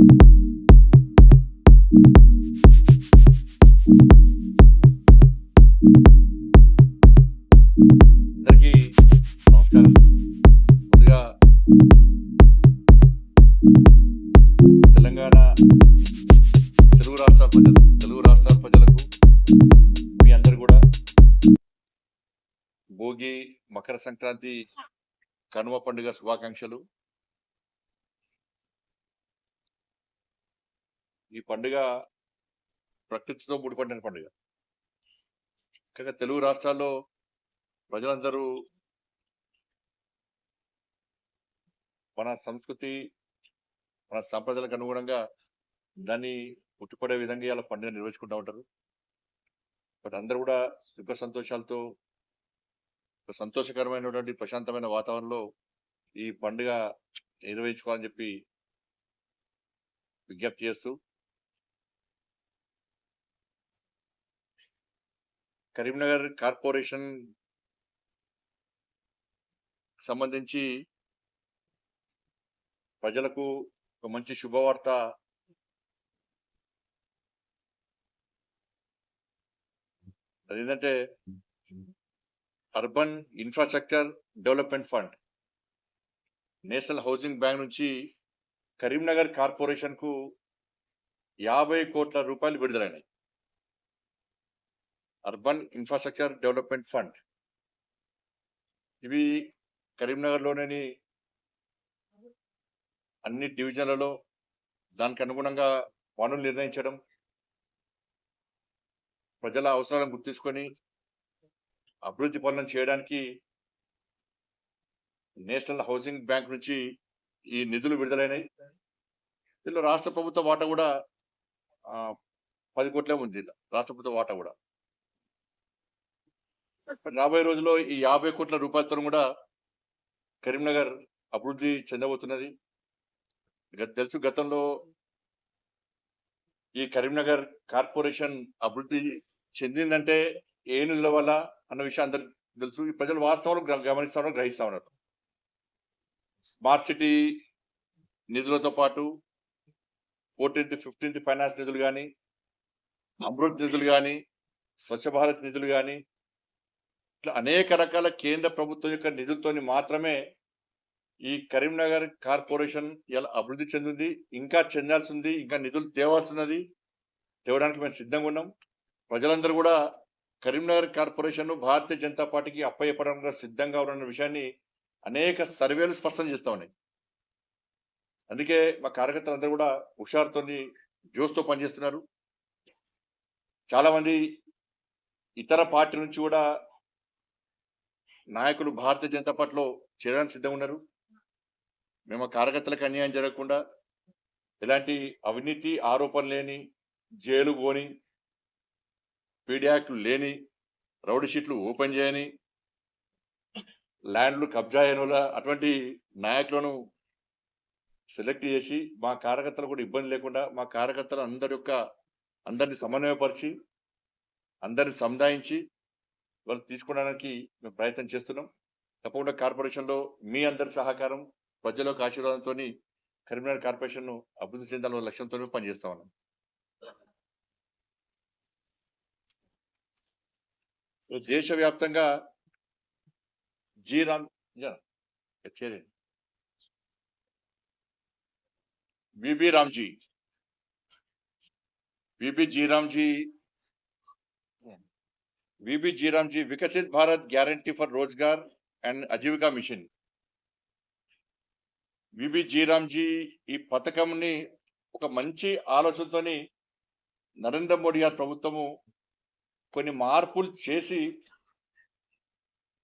అందరికీ నమస్కారం ముందుగా తెలంగాణ తెలుగు రాష్ట్రాల ప్రజలు తెలుగు రాష్ట్రాల ప్రజలకు మీ అందరు కూడా. భోగి మకర సంక్రాంతి కనుమ పండుగ శుభాకాంక్షలు. ఈ పండుగ ప్రకృతితో ముడిపడిన పండుగ. ముఖ్యంగా తెలుగు రాష్ట్రాల్లో ప్రజలందరూ మన సంస్కృతి మన సంప్రదాయాలకు అనుగుణంగా దాన్ని పుట్టుపడే విధంగా ఇలా పండుగ నిర్వహించుకుంటూ ఉంటారు. బట్ అందరూ కూడా సుఖ సంతోషాలతో సంతోషకరమైనటువంటి ప్రశాంతమైన వాతావరణంలో ఈ పండుగ నిర్వహించుకోవాలని చెప్పి విజ్ఞప్తి చేస్తూ కరీంనగర్ కార్పొరేషన్ సంబంధించి ప్రజలకు ఒక మంచి శుభవార్త అదేంటంటే urban infrastructure development fund national housing bank నుంచి కరీంనగర్ కార్పొరేషన్కు యాభై కోట్ల రూపాయలు విడుదలైనాయి. అర్బన్ ఇన్ఫ్రాస్ట్రక్చర్ డెవలప్మెంట్ ఫండ్ ఇవి కరీంనగర్లోని అన్ని డివిజన్లలో దానికి అనుగుణంగా పనులు నిర్ణయించడం ప్రజల అవసరాలను గుర్తించుకొని అభివృద్ధి పనులను చేయడానికి నేషనల్ హౌసింగ్ బ్యాంక్ నుంచి ఈ నిధులు విడుదలైనాయి. దీనిలో రాష్ట్ర ప్రభుత్వ వాటా కూడా పది కోట్లే ఉంది. రాష్ట్ర ప్రభుత్వ వాటా కూడా. రాబోయే రోజుల్లో ఈ యాభై కోట్ల రూపాయలతో కూడా కరీంనగర్ అభివృద్ధి చెందబోతున్నది. తెలుసు గతంలో ఈ కరీంనగర్ కార్పొరేషన్ అభివృద్ధి చెందిందంటే ఏ నిధుల వల్ల అన్న విషయం అందరికి తెలుసు. ఈ ప్రజలు వాస్తవాలు గ్ర- గమనిస్తా ఉన్నారు గ్రహిస్తా ఉన్నారు. స్మార్ట్ సిటీ నిధులతో పాటు ఫోర్టీన్త్ ఫిఫ్టీన్త్ ఫైనాన్స్ నిధులు కానీ అమృత్ నిధులు కానీ స్వచ్ఛ భారత్ నిధులు కానీ ఇట్లా అనేక రకాల కేంద్ర ప్రభుత్వం యొక్క నిధులతోని మాత్రమే ఈ కరీంనగర్ కార్పొరేషన్ ఇలా అభివృద్ధి చెందింది ఇంకా చెందాల్సి ఉంది ఇంకా నిధులు తేవాల్సినది తేవడానికి మేము సిద్ధంగా ఉన్నాం. ప్రజలందరూ కూడా కరీంనగర్ కార్పొరేషన్ భారతీయ జనతా పార్టీకి అప్పయ్యపడంగా సిద్ధంగా ఉన్న విషయాన్ని అనేక సర్వేలు స్పష్టం చేస్తా ఉన్నాయి. అందుకే మా కార్యకర్తలందరూ కూడా హుషారుతో జోస్తో పనిచేస్తున్నారు. చాలామంది ఇతర పార్టీ నుంచి కూడా నాయకులు భారతీయ జనతా పార్టీలో చేరడానికి సిద్ధంగా ఉన్నారు. మేము ఆ కార్యకర్తలకు అన్యాయం జరగకుండా ఎలాంటి అవినీతి ఆరోపణ లేని జైలు పోని పీడియాక్ట్లు లేని రౌడీ షీట్లు ఓపెన్ చేయని ల్యాండ్లు కబ్జా అయిన అటువంటి నాయకులను సెలెక్ట్ చేసి మా కార్యకర్తలు కూడా ఇబ్బంది లేకుండా మా కార్యకర్తలు అందరి యొక్క అందరిని సమన్వయపరిచి అందరిని సముదాయించి వాళ్ళు తీసుకోవడానికి మేము ప్రయత్నం చేస్తున్నాం. తప్పకుండా కార్పొరేషన్లో మీ అందరి సహకారం ప్రజలకు ఆశీర్వాదంతో కరీంనగర్ కార్పొరేషన్ అభివృద్ధి చెందాలన్న లక్ష్యంతో పనిచేస్తా ఉన్నాం. దేశవ్యాప్తంగా G RAM RAM G BB VB RAM G VB G RAM G Viksit Bharat guarantee for Rozgar and Ajeevika mission VB G RAM G ఈ పథకంని ఒక మంచి ఆలోచనతోని నరేంద్ర మోడీ గారి ప్రభుత్వము కొన్ని మార్పులు చేసి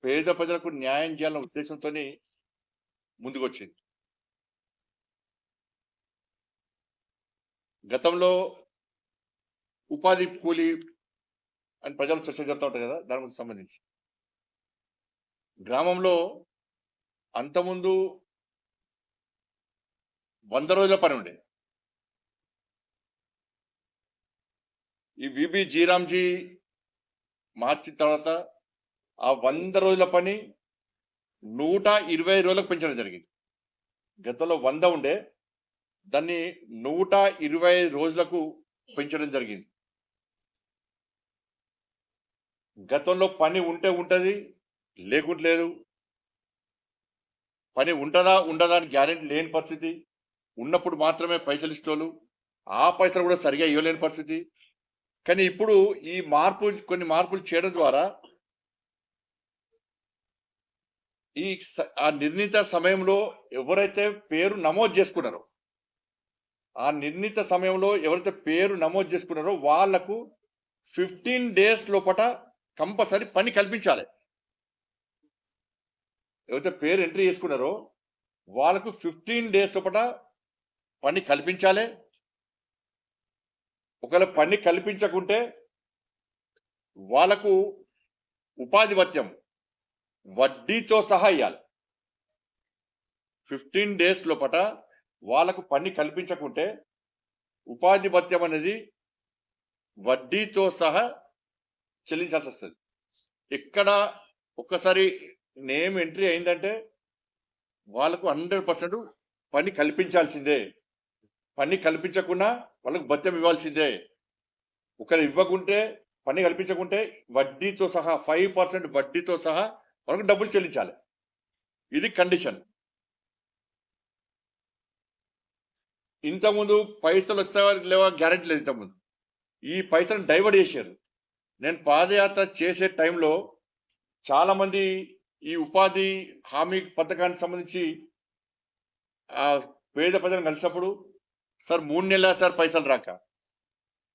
పేద ప్రజలకు న్యాయం చేయాలన్న ఉద్దేశంతో ముందుకొచ్చింది. గతంలో ఉపాధి కూలి అని ప్రజలు చర్చ చెప్తా ఉంటారు కదా దాని సంబంధించి. గ్రామంలో అంతకుముందు వంద రోజుల పని ఉండే ఈ విబి జీరామ్జీ మార్చిన తర్వాత ఆ వంద రోజుల పని నూట ఇరవై రోజులకు పెంచడం జరిగింది. గతంలో వంద ఉండే దాన్ని నూట ఇరవై ఐదు రోజులకు పెంచడం జరిగింది. గతంలో పని ఉంటే ఉంటుంది లేకుంటే లేదు. పని ఉంటుందా ఉండదా అని గ్యారెంటీ లేని పరిస్థితి. ఉన్నప్పుడు మాత్రమే పైసలు ఇష్టోళ్ళు ఆ పైసలు కూడా సరిగా ఇవ్వలేని పరిస్థితి. కానీ ఇప్పుడు ఈ మార్పు కొన్ని మార్పులు చేయడం ద్వారా ఈ స- ఆ నిర్ణీత సమయంలో ఎవరైతే పేరు నమోదు చేసుకున్నారో ఆ నిర్ణీత సమయంలో ఎవరైతే పేరు నమోదు చేసుకున్నారో వాళ్ళకు ఫిఫ్టీన్ డేస్ లోపట కంపల్సరీ పని కల్పించాలి. ఎవరైతే పేరు ఎంట్రీ చేసుకున్నారో వాళ్ళకు ఫిఫ్టీన్ డేస్ లోపల పని కల్పించాలి. ఒకవేళ పని కల్పించకుంటే వాళ్ళకు ఉపాధి భత్యం వడ్డీతో సహా ఇవ్వాలి ఫిఫ్టీన్ డేస్ లోపట వాళ్ళకు పని కల్పించకుంటే ఉపాధి భత్యం అనేది వడ్డీతో సహా చెల్లించాల్సి వస్తుంది ఇక్కడ ఒక్కసారి నేమ్ ఎంట్రీ అయిందంటే వాళ్ళకు హండ్రెడ్ పర్సెంట్ పని కల్పించాల్సిందే. పని కల్పించకుండా వాళ్ళకు భత్యం ఇవ్వాల్సిందే. ఒకరు ఇవ్వకుంటే పని కల్పించకుంటే వడ్డీతో సహా ఫైవ్ పర్సెంట్ వడ్డీతో సహా వాళ్ళకు డబ్బులు చెల్లించాలి. ఇది కండిషన్. ఇంతకుముందు పైసలు వస్తావా లేవా? గ్యారెంటీ లేదు ఇంతకుముందు. ఈ పైసలను డైవర్ట్ చేశారు. నేను పాదయాత్ర చేసే టైంలో చాలామంది ఈ ఉపాధి హామీ పథకానికి సంబంధించి ఆ పేద ప్రజలను కలిసినప్పుడు సార్ మూడు నెలల సార్ పైసలు రాక?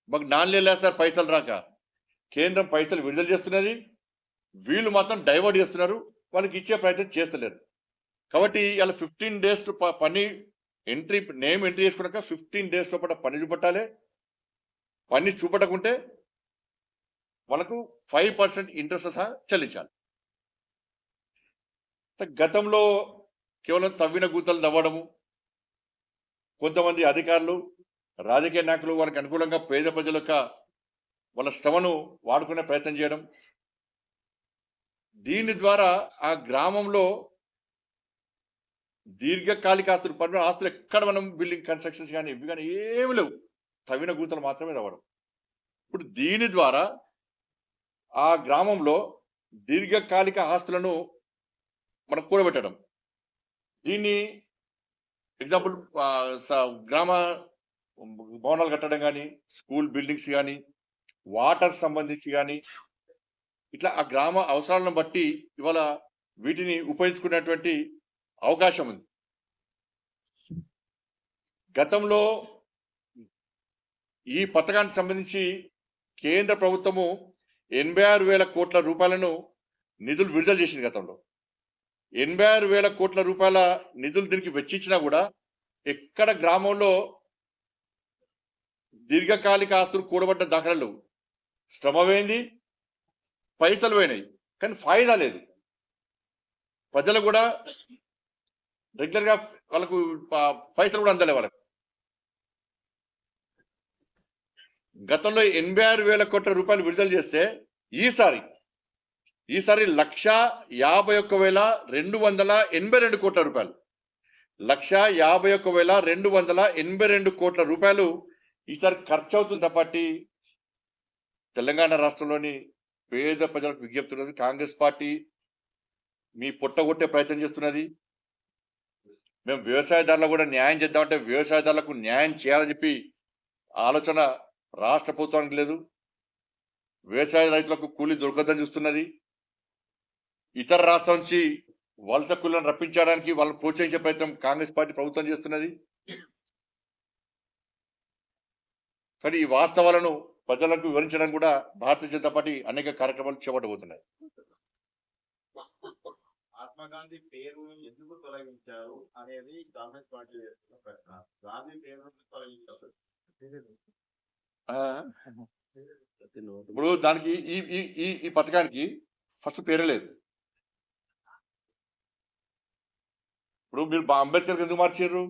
మాకు నాలుగు నెలల సార్ పైసలు రాక? కేంద్రం పైసలు విడుదల చేస్తున్నది వీళ్ళు మాత్రం డైవర్ట్ చేస్తున్నారు వాళ్ళకి ఇచ్చే ప్రయత్నం చేస్తలేరు. కాబట్టి ఇలా ఫిఫ్టీన్ డేస్ పని ఎంట్రీ నేమ్ ఎంట్రీ చేసుకున్నాక ఫిఫ్టీన్ డేస్ లోపల పని చూపెట్టాలి. పని చూపెట్టకుంటే వాళ్ళకు ఫైవ్ పర్సెంట్ ఇంట్రెస్ట్ సహా చెల్లించాలి. గతంలో కేవలం తవ్విన గూతలు తవ్వడము కొంతమంది అధికారులు రాజకీయ నాయకులు వాళ్ళకి అనుకూలంగా పేద ప్రజల యొక్క వాళ్ళ శ్రమను వాడుకునే ప్రయత్నం చేయడం. దీని ద్వారా ఆ గ్రామంలో దీర్ఘకాలిక ఆస్తులు పడిన ఆస్తులు ఎక్కడ మనం బిల్డింగ్ కన్స్ట్రక్షన్స్ కానీ ఇవి కానీ ఏమి లేవు. తవ్విన గూతలు మాత్రమే తవ్వడం. ఇప్పుడు దీని ద్వారా ఆ గ్రామంలో దీర్ఘకాలిక ఆస్తులను మనం కూడబెట్టడం. దీన్ని ఎగ్జాంపుల్ స- గ్రామ భవనాలు కట్టడం కానీ స్కూల్ బిల్డింగ్స్ కానీ వాటర్ సంబంధించి కానీ ఇట్లా ఆ గ్రామ అవసరాలను బట్టి ఇవాళ వీటిని ఉపయోగించుకునేటువంటి అవకాశం ఉంది. గతంలో ఈ పథకానికి సంబంధించి కేంద్ర ప్రభుత్వము ఎనభై ఆరు వేల కోట్ల రూపాయలను నిధులు విడుదల చేసింది గతంలో. ఎనభై ఆరు వేల కోట్ల రూపాయల నిధులు దీనికి వెచ్చించినా కూడా ఎక్కడ గ్రామంలో దీర్ఘకాలిక ఆస్తులు కూడబడ్డ దాఖలాలు శ్రమ పోయింది పైసలు పోయినాయి కానీ ఫాయిదా లేదు. ప్రజలు కూడా రెగ్యులర్గా వాళ్ళకు పైసలు కూడా అందలే వాళ్ళకు. గతంలో ఎనభై ఆరు వేల కోట్ల రూపాయలు విడుదల చేస్తే ఈసారి ఈసారి లక్ష యాభై ఒక్క వేల రెండు వందల ఎనభై రెండు కోట్ల రూపాయలు. లక్ష యాభై ఒక్క వేల రెండు వందల ఎనభై రెండు కోట్ల రూపాయలు ఈసారి ఖర్చు అవుతుంది కాబట్టి తెలంగాణ రాష్ట్రంలోని పేద ప్రజలకు విజ్ఞప్తి ఉన్నది. కాంగ్రెస్ పార్టీ మీ పొట్టగొట్టే ప్రయత్నం చేస్తున్నది. మేము వ్యవసాయదారులకు కూడా న్యాయం చేద్దామంటే వ్యవసాయదారులకు న్యాయం చేయాలని చెప్పి ఆలోచన రాష్ట్ర ప్రభుత్వానికి లేదు. వ్యవసాయ రైతులకు కూలీ దొరకదని చూస్తున్నది. ఇతర రాష్ట్రం నుంచి వలస కూలీలను రప్పించడానికి వాళ్ళని ప్రోత్సహించే ప్రయత్నం కాంగ్రెస్ పార్టీ ప్రభుత్వం చేస్తున్నది. కానీ ఈ వాస్తవాలను ప్రజలకు వివరించడం కూడా భారతీయ జనతా పార్టీ అనేక కార్యక్రమాలు చేపట్టబోతున్నాయి. మహాత్మాగాంధీ పేరు ఎందుకు తొలగించారు అనేది కాంగ్రెస్ పార్టీ గాంధీ పేరు తొలగించారు? ఇప్పుడు దానికి ఈ ఈ ఈ పథకానికి ఫస్ట్ పేరే లేదు. ఇప్పుడు మీరు అంబేద్కర్ ఎందుకు మార్చారు?